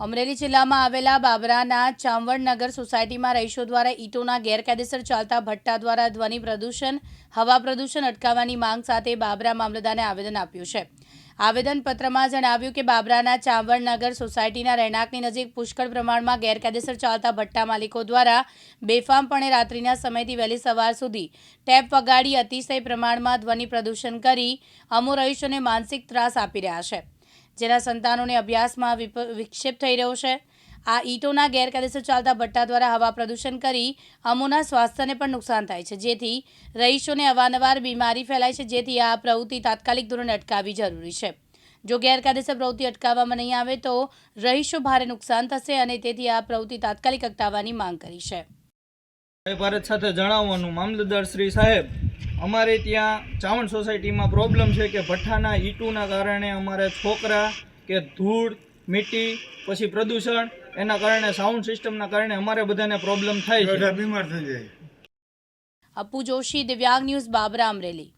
અમરેલી જિલ્લામાં આવેલા બાબરાના ચામવડનગર સોસાયટીમાં રહીશો દ્વારા ઈંટોના ગેરકાયદેસર ચાલતા ભટ્ટા દ્વારા ધ્વનિ પ્રદૂષણ, હવા પ્રદૂષણ અટકાવવાની માંગ સાથે બાબરા મામલતદારને આવેદન આપ્યું છે. આવેદનપત્રમાં જણાવ્યું કે બાબરાના ચામવડનગર સોસાયટીના રહેણાંકની નજીક પુષ્કળ પ્રમાણમાં ગેરકાયદેસર ચાલતા ભટ્ટા માલિકો દ્વારા બેફામપણે રાત્રિના સમયથી વહેલી સવાર સુધી ટેપ વગાડી અતિશય પ્રમાણમાં ધ્વનિ પ્રદૂષણ કરી અમો રહીશોને માનસિક ત્રાસ આપી રહ્યા છે. જેના સંતાનોને અભ્યાસમાં વિક્ષેપ થઈ રહ્યો છે. આ ઈંટોના ગેરકાયદેસર ચાલતા ભટ્ટા દ્વારા હવા પ્રદૂષણ કરી અમોના સ્વાસ્થ્યને પણ નુકસાન થાય છે. જેથી રહીશોને અવારનવાર બીમારી ફેલાય છે. જેથી આ પ્રવૃત્તિ તાત્કાલિક ધોરણે અટકાવવી જરૂરી છે. જો ગેરકાયદેસર પ્રવૃત્તિ અટકાવવામાં નહીં આવે તો રહીશો ભારે નુકસાન થશે અને તેથી આ પ્રવૃત્તિ તાત્કાલિક અટકાવવાની માંગ કરી છે. ભારત સાથે જણાવવાનું મામલતદાર શ્રી સાહેબ. અમારે ત્યાં ચાવણ સોસાયટીમાં પ્રોબ્લેમ છે કે ભઠ્ઠાના ઈટુના કારણે અમારે છોકરા કે ધૂળ મીટી પછી પ્રદૂષણ એના કારણે સાઉન્ડ સિસ્ટમના કારણે અમારે બધાને પ્રોબ્લેમ થાય છે. બીમાર થઈ જાય. અપુ જોશી દિવ્યાંગ ન્યૂઝ બાબરા અમરેલી.